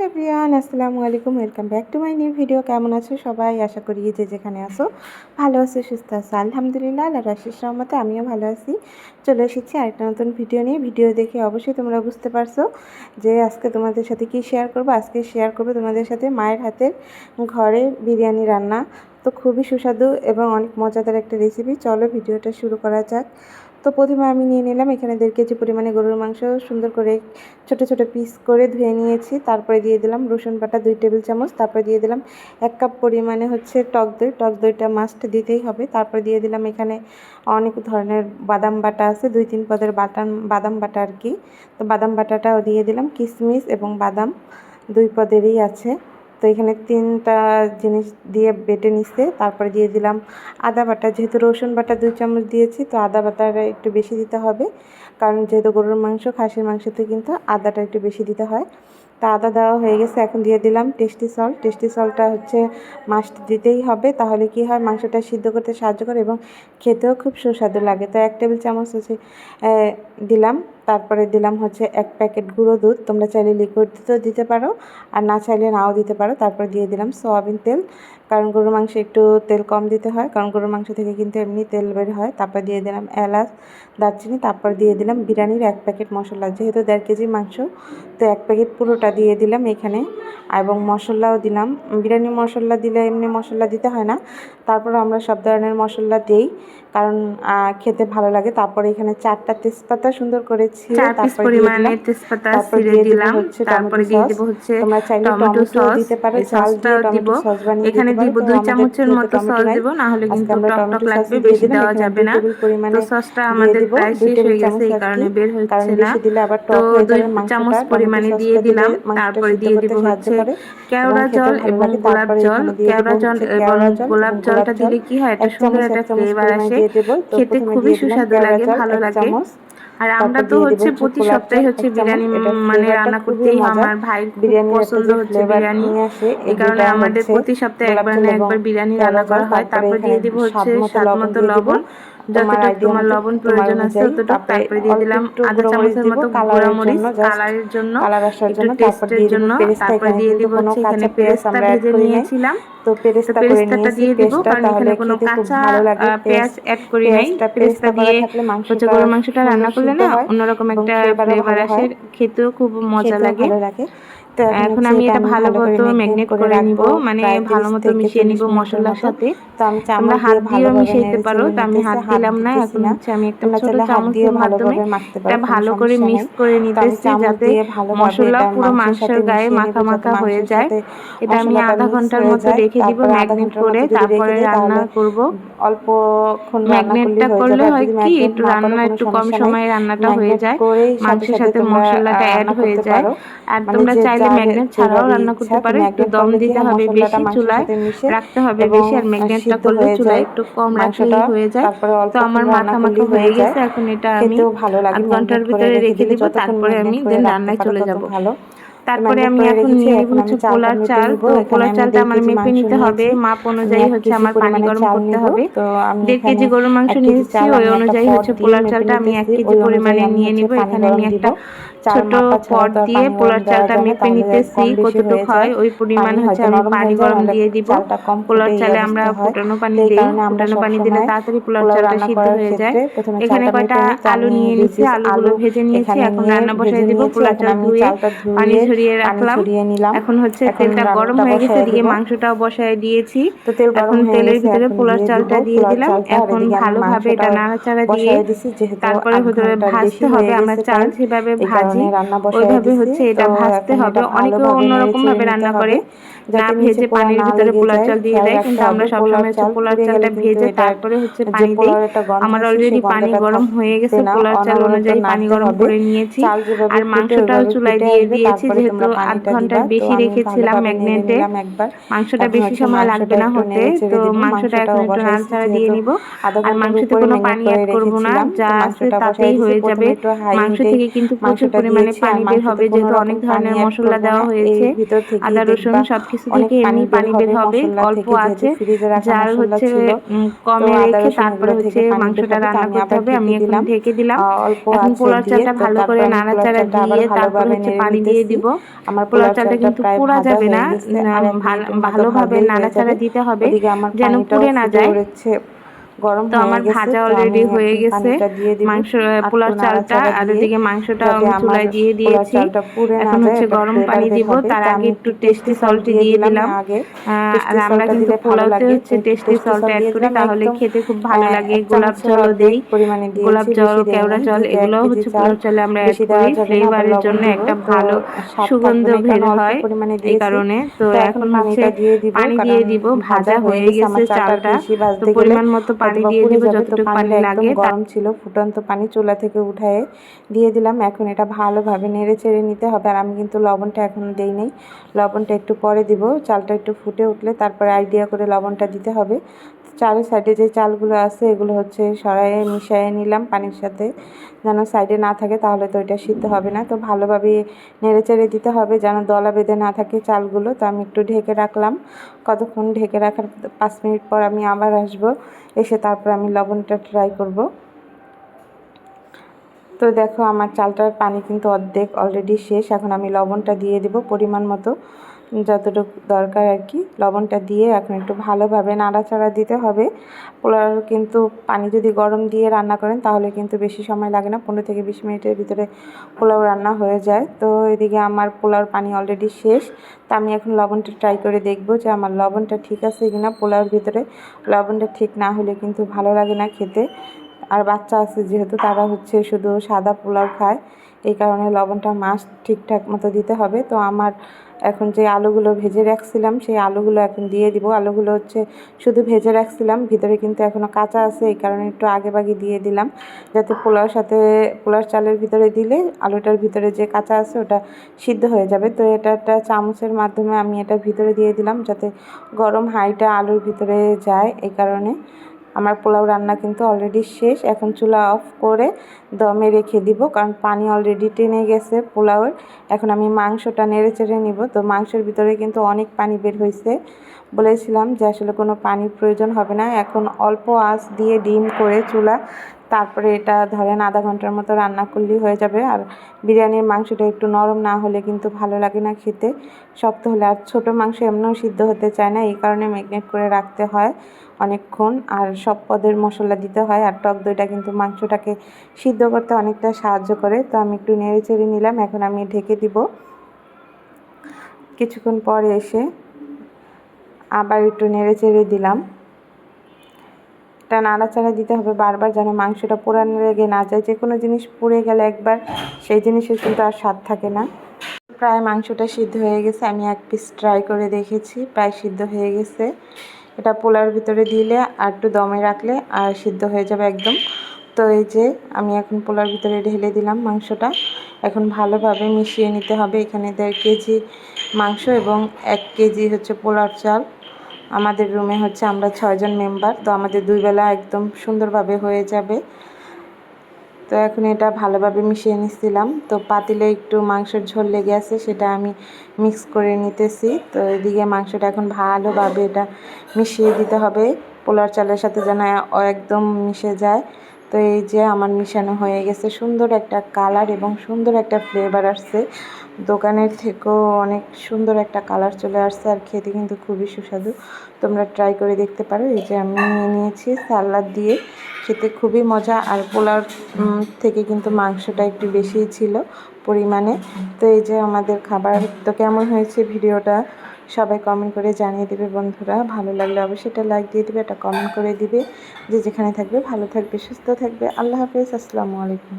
Hello Priyan আসসালামু আলাইকুম, welcome back to my new video. কেমন আছো সবাই? আশা করি যে যেখানে আসো ভালো আছো, সুস্থ আছো। আলহামদুলিল্লাহ আল্লাহ রাশিস রহমতে আমিও ভালো আছি। চলে এসেছি আরেকটা নতুন ভিডিও নিয়ে। ভিডিও দেখে অবশ্যই তোমরা বুঝতে পারছ যে আজকে তোমাদের সাথে কি শেয়ার করব। আজকে শেয়ার করব তোমাদের সাথে মায়ের হাতের ঘরে বিরিয়ানি রান্না। তো খুবই সুস্বাদু এবং অনেক মজাদার একটা রেসিপি চলো ভিডিওটা শুরু করা যাক। তো প্রথমে আমি নিয়ে নিলাম। এখানে দেড় কেজি পরিমাণে গরুর মাংস সুন্দর করে ছোট ছোট পিস করে ধুয়ে নিয়েছি। তারপরে দিয়ে দিলাম রসুন বাটা দুই টেবিল চামচ। তারপরে দিয়ে দিলাম এক কাপ পরিমাণে হচ্ছে টক দই। টক দইটা মাস্ট দিতেই হবে। তারপরে দিয়ে দিলাম এখানে অনেক ধরনের বাদাম বাটা আছে। দুই, তিন পদের বাটান, বাদাম বাটা আর কি। তো বাদাম বাটাটাও দিয়ে দিলাম। কিশমিশ এবং বাদাম দুই পদেরই আছে। তো এখানে তিনটা জিনিস দিয়ে বেটে নিচ্ছে তারপরে দিয়ে দিলাম আদা বাটা। যেহেতু রসুন বাটা দুই চামচ দিয়েছি, তো আদা বাটাটা একটু বেশি দিতে হবে। কারণ যেহেতু গরুর মাংস, খাসির মাংসতে কিন্তু আদাটা একটু বেশি দিতে হয়। তা আদা দেওয়া হয়ে গেছে। এখন দিয়ে দিলাম টেস্টি সল্ট। টেস্টি সল্টটা হচ্ছে মাস্ট দিতেই হবে। তাহলে কি হয়? মাংসটা সিদ্ধ করতে সাহায্য করে এবং খেতেও খুব সুস্বাদু লাগে। তো এক টেবিল চামচ হচ্ছে দিলাম। তারপরে দিলাম হচ্ছে এক প্যাকেট গুঁড়ো দুধ। তোমরা চাইলে লিকুইড দুধও দিতে পারো, আর না চাইলে নাও দিতে পারো। তারপর দিয়ে দিলাম সয়াবিন তেল। কারণ গরুর মাংসে একটু তেল কম দিতে হয়, কারণ গরুর মাংস থেকে কিন্তু এমনি তেল বের হয়। তারপর দিয়ে দিলাম এলাচ, দারচিনি, তারপর দিয়ে দিলাম বিরিয়ানির এক প্যাকেট মশলা। যেহেতু দেড় কেজি মাংস, তো এক প্যাকেট পুরোটা দিয়ে দিলাম এখানে। এবং মশলাও দিলাম। বিরিয়ানি মশলা দিলে এমনি মশলা দিতে হয় না। তারপর আমরা সব ধরনের মশলা দিই। কারণ খেতে ভালো লাগে। তারপরে এখানে চারটা তেজপাতা সুন্দর করেছি তারপরে পরিমাণে তেজপাতা ছিঁড়ে দিলাম তারপরে দিয়ে দেব হচ্ছে টমেটো সস। দিতে পারো সসটাও দিব। এখানে দিব দুই চামচের মতো সস দিব না হলে কিন্তু টক টক লাগবে বেশি দেওয়া যাবে না। তো সসটা আমাদের প্রায় শেষ হয়ে গেছে এই কারণে বের হচ্ছে না। তো দুই চামচ পরিমাণে দিয়ে দিলাম। তারপরে দিয়ে দিব হচ্ছে কেওড়া জল এবং গোলাপ জল কেওড়া জল এবং গোলাপ জলটা দিলে কি হয় একটা সুন্দর একটা ফ্লেভার আসে খেতে খুবই সুস্বাদু লাগে ভালো লাগে। আর আমরা তো হচ্ছে প্রতি সপ্তাহে হচ্ছে বিরিয়ানি মানে রান্না করতেই আমার ভাই বিরিয়ানি পছন্দ হচ্ছে বিরিয়ানি। এই কারণে আমাদের প্রতি সপ্তাহে একবার না একবার বিরিয়ানি রান্না করা হয়। তারপর দিয়ে দিব হচ্ছে স্বাদ মতো লবণ। যতটুকু তোমার লবণ প্রয়োজন আছে ততটুকু তারপরে দিয়ে দিলাম। আধা চামচের মতো গুঁড়া মরিচ কালারের জন্য একটু টেস্টের জন্য তারপরে দিয়ে দিব হচ্ছে এখানে পেস্তা ভেজে নিয়েছিলাম। তো পেরেস্তা করে নিয়েছি দিয়ে দিব কারণ এখানে কোনো কাঁচা পেঁয়াজ অ্যাড করি নাই। পেরেস্তা দিয়ে হচ্ছে গরুর মাংসটা রান্না করলে না অন্যরকম একটা ফ্লেভার আসে খেতেও খুব মজা লাগে। এখন আমি এটা ভালো মতো ম্যাগনেট করে নিব মানে ভালো মতো মিশিয়ে নিব মশলার সাথে। তো আমি আমরা হাত দিয়েও মিশাইতে পারো তো আমি হাত দিলাম না এখন হচ্ছে আমি একটা ছোট চামচের মাধ্যমে এটা ভালো করে মিক্স করে নিতেছি যাতে মশলা পুরো মাংসের গায়ে মাখা মাখা হয়ে যায়। এটা আমি আধা ঘণ্টার মতো রেখে দিব ম্যাগনেট করে তারপরে রান্না করব। অল্প ম্যাগনেটটা করলে হয় কি একটু রান্না একটু কম সময়ে রান্নাটা হয়ে যায় মাংসের সাথে মশলাটা অ্যাড হয়ে যায় আর তোমরা তোমরা চাইলে ম্যাগনেট ছাড়াও রান্না করতে পারো একটু দম দিতে হবে বেশি চুলায় রাখতে হবে বেশি আর ম্যাগনেটটা করলে চুলায় একটু কম রাখলেই হয়ে যায়। তো আমার মাখা মাখা হয়ে গেছে এখন এটা আমি আধ ঘণ্টার ভিতরে রেখে দিব তারপরে আমি দেন রান্নায় চলে যাব। ভালো। তারপরে আমি এখন নিয়ে নেব হচ্ছে পোলার চাল তো পোলার চালটা আমার মেপে নিতে হবে মাপ অনুযায়ী হচ্ছে আমার পানি গরম করতে হবে। দেড় কেজি গরুর মাংস নিয়েছি ওই অনুযায়ী হচ্ছে পোলার চালটা আমি এক কেজি পরিমাণে নিয়ে নিব এখানে আমি একটা ছোট পট দিয়ে পোলার চালটা মেপে নিতেছি কতটুকু হয় ওই পরিমাণে হচ্ছে আমি পানি গরম দিয়ে দিব। পোলার চালে আমরা ফুটানো পানি দিই ফুটানো পানি দিলে তাড়াতাড়ি পোলার চালটা সিদ্ধ হয়ে যায়। এখানে কয়টা আলু নিয়ে নিয়েছি আলুগুলো ভেজে নিয়েছি এখন রান্না বসাই দিব পোলার চাল ধুয়ে পানি ঝরিয়ে রাখলাম। এখন হচ্ছে তেলটা গরম হয়ে গেছে মাংসটাও বসায় দিয়েছি। এখন তেলের ভিতরে পোলার চালটা দিয়ে দিলাম। এখন ভালোভাবে এটা নাড়াচাড়া দিয়ে তারপরে ভাজতে হবে আমরা চাল যেভাবে ভাজি ওইভাবে হচ্ছে এটা ভাজতে হবে। অনেকে অন্যরকম ভাবে রান্না করে না ভেজে পানির ভিতরে পোলার চাল দিয়ে দেয় কিন্তু আমরা সবসময় হচ্ছে পোলার চালটা ভেজে তারপরে হচ্ছে পানি দিই আমার অলরেডি পানি গরম হয়ে গেছে পোলার চাল অনুযায়ী পানি গরম করে নিয়েছি। আর মাংসটাও চুলায় দিয়ে দিয়েছি যেহেতু আধ ঘণ্টার বেশি রেখেছিলাম ম্যাগনেটে। মাংসটা বেশি সময় লাগবে না হতে তো মাংসটা এখন একটু নাড়াচাড়া দিয়ে নিব। আর মাংসতে কোনো পানি অ্যাড করব না যা আছে তাতেই হয়ে যাবে মাংস থেকে কিন্তু প্রচুর পরিমাণে পানি বের হবে যেহেতু অনেক ধরনের মশলা দেওয়া হয়েছে আদা রসুন সবকিছু থেকে এমনি পানি বের হবে অল্প আছে যার হচ্ছে কমে রেখে তারপরে হচ্ছে মাংসটা রান্না করতে হবে আমি এখন। ঢেকে দিলাম। এখন পোলার চালটা ভালো করে নাড়াচাড়া দিয়ে তারপরে হচ্ছে পানি দিয়ে। দিব। আমার পোলার চালটা কিন্তু পোড়া যাবে না ভালোভাবে নাড়াচাড়া দিতে হবে। যেন পুড়ে না যায়। গরম তো আমার ভাজা অলরেডি হয়ে গেছে। মাংস পোলার চালটা আর ওদিকে মাংসটা আমি চুলায় দিয়ে দিয়েছি। এখন হচ্ছে গরম পানি দিব তার আগে একটু টেস্টি সল্ট দিয়ে দিলাম আর আমরা কিন্তু পোলাওতে হচ্ছে টেস্টি সল্ট অ্যাড করি তাহলে খেতে খুব ভালো লাগে গোলাপ জলও দেই। গোলাপ জল কেওড়া জল কেজি হচ্ছে পোলাও চালে আমরা অ্যাড করি। ফ্লেভারের জন্য একটা ভালো সুগন্ধ বের হয় এই কারণে। তো এখন হচ্ছে পানি দিয়ে দিব। ভাজা হয়ে গেছে চালটা তো পরিমাণ মতো পানি দিয়ে দিব যতটুকু পানি লাগে একদম গরম ছিল, ফুটন্ত পানি চুলা থেকে উঠায়ে দিয়ে দিলাম। এখন এটা ভালোভাবে নেড়ে চেড়ে নিতে হবে। আর আমি কিন্তু লবণটা এখন দেই নাই। লবণটা একটু পরে দিব। চালটা একটু ফুটে উঠলে তারপরে আইডিয়া করে লবণটা দিতে হবে। চারের সাইডে যে চালগুলো আছে, এগুলো হচ্ছে সরাইয়ে মিশিয়ে নিলাম পানির সাথে। যেন সাইডে না থাকে তাহলে তো এটা সিদ্ধ হবে না। তো ভালোভাবে নেড়ে চেড়ে দিতে হবে যেন দলা বেঁধে না থাকে চালগুলো। তো আমি একটু ঢেকে রাখলাম। কতক্ষণ ঢেকে রাখার পাঁচ মিনিট পর আমি আবার আসব। এসে তারপর আমি লবণটা ট্রাই করব। তো দেখো আমার চালটার পানি কিন্তু অর্ধেক অলরেডি শেষ। এখন আমি লবণটা দিয়ে দেব পরিমাণ মতো। যতটুকু দরকার আর কি, লবণটা দিয়ে এখন একটু ভালোভাবে নাড়াচাড়া দিতে হবে। পোলাও কিন্তু পানি যদি গরম দিয়ে রান্না করেন, তাহলে কিন্তু বেশি সময় লাগে না, পনেরো থেকে বিশ মিনিটের ভিতরে পোলাও রান্না হয়ে যায়। তো এদিকে আমার পোলাওর পানি অলরেডি শেষ। তো আমি এখন লবণটা ট্রাই করে দেখব যে আমার লবণটা ঠিক আছে কিনা। পোলাওর ভিতরে লবণটা ঠিক না হলে কিন্তু ভালো লাগে না খেতে। আর বাচ্চা আছে যেহেতু তারা হচ্ছে শুধু সাদা পোলাও খায়, এই কারণে লবণটা মাছ ঠিকঠাক মতো দিতে হবে। তো আমার এখন যে আলুগুলো ভেজে রাখছিলাম, সেই আলুগুলো এখন দিয়ে দিব। আলুগুলো হচ্ছে শুধু ভেজে রাখছিলাম, ভিতরে কিন্তু এখনও কাঁচা আছে, এই কারণে একটু আগে বাগে দিয়ে দিলাম। যাতে পোলাওর সাথে পোলার চালের ভিতরে দিলে আলুটার ভিতরে যে কাঁচা আছে ওটা সিদ্ধ হয়ে যাবে। তো এটা একটা চামচের মাধ্যমে আমি এটা ভিতরে দিয়ে দিলাম, যাতে গরম হাঁড়িটা আলুর ভিতরে যায়, এই কারণে আমার পোলাও রান্না কিন্তু অলরেডি শেষ। এখন চুলা অফ করে দমে রেখে দিব, কারণ পানি অলরেডি টেনে গেছে পোলাওয়ের। এখন আমি মাংসটা নেড়ে চেড়ে নিব। তো মাংসের ভিতরে কিন্তু অনেক পানি বের হয়েছে। বলেছিলাম যে আসলে কোনো পানির প্রয়োজন হবে না। এখন অল্প আঁচ দিয়ে ডিম করে চুলা তারপরে এটা ধরেন আধা ঘণ্টার মতো রান্না করলেই হয়ে যাবে। আর বিরিয়ানির মাংসটা একটু নরম না হলে কিন্তু ভালো লাগে না খেতে। শক্ত হলে, আর ছোটো মাংস এমনিও সিদ্ধ হতে চায় না, এই কারণে ম্যাগনেট করে রাখতে হয় অনেকক্ষণ। আর সব পদের মশলা দিতে হয়, আর টক দইটা কিন্তু মাংসটাকে সিদ্ধ করতে অনেকটা সাহায্য করে। তো আমি একটু নেড়ে চেড়ে নিলাম, এখন আমি ঢেকে দিব। কিছুক্ষণ পরে এসে আবার একটু নেড়ে চেড়ে দিলাম। এটা নাড়াচাড়া দিতে হবে বারবার যেন মাংসটা পোড়ানো লেগে না যায়। যে কোনো জিনিস পুড়ে গেলে একবার সেই জিনিসের কিন্তু আর স্বাদ থাকে না। প্রায় মাংসটা সিদ্ধ হয়ে গেছে, আমি এক পিস ট্রাই করে দেখেছি, প্রায় সিদ্ধ হয়ে গেছে। এটা পোলার ভিতরে দিলে আর একটু দমে রাখলে আর সিদ্ধ হয়ে যাবে একদম। তো এই যে আমি এখন পোলার ভিতরে ঢেলে দিলাম মাংসটা। এখন ভালোভাবে মিশিয়ে নিতে হবে। এখানে দেড় কেজি মাংস এবং এক কেজি হচ্ছে পোলার চাল। আমাদের রুমে হচ্ছে আমরা ছয়জন মেম্বার, তো আমাদের দুই বেলা একদম সুন্দরভাবে হয়ে যাবে। তো এখন এটা ভালোভাবে মিশিয়ে নিচ্ছিলাম তো পাতিলে একটু মাংসের ঝোল লেগে আছে, সেটা আমি মিক্স করে নিতেছি। তো এদিকে মাংসটা এখন ভালোভাবে এটা মিশিয়ে দিতে হবে। পোলার চালের সাথে যেন একদম মিশে যায়। তো এই যে আমার মিশানো হয়ে গেছে, সুন্দর একটা কালার এবং সুন্দর একটা ফ্লেভার আসছে। দোকানের থেকেও অনেক সুন্দর একটা কালার চলে আসছে আর খেতে কিন্তু খুবই সুস্বাদু। তোমরা ট্রাই করে দেখতে পারো, এই যে আমি নিয়ে নিয়েছি সালাদ দিয়ে। খেতে খুবই মজা আর পোলার থেকে কিন্তু মাংসটা একটু বেশিই ছিল পরিমাণে। তো এই যে আমাদের খাবার তো কেমন হয়েছে ভিডিওটা? সবাই কমেন্ট করে জানিয়ে দেবে বন্ধুরা। ভালো লাগলে অবশ্যই এটা লাইক দিয়ে দেবে এটা কমেন্ট করে দিবে। যে যেখানে থাকবে ভালো থাকবে, সুস্থ থাকবে। আল্লাহ হাফেজ, আসসালামু আলাইকুম।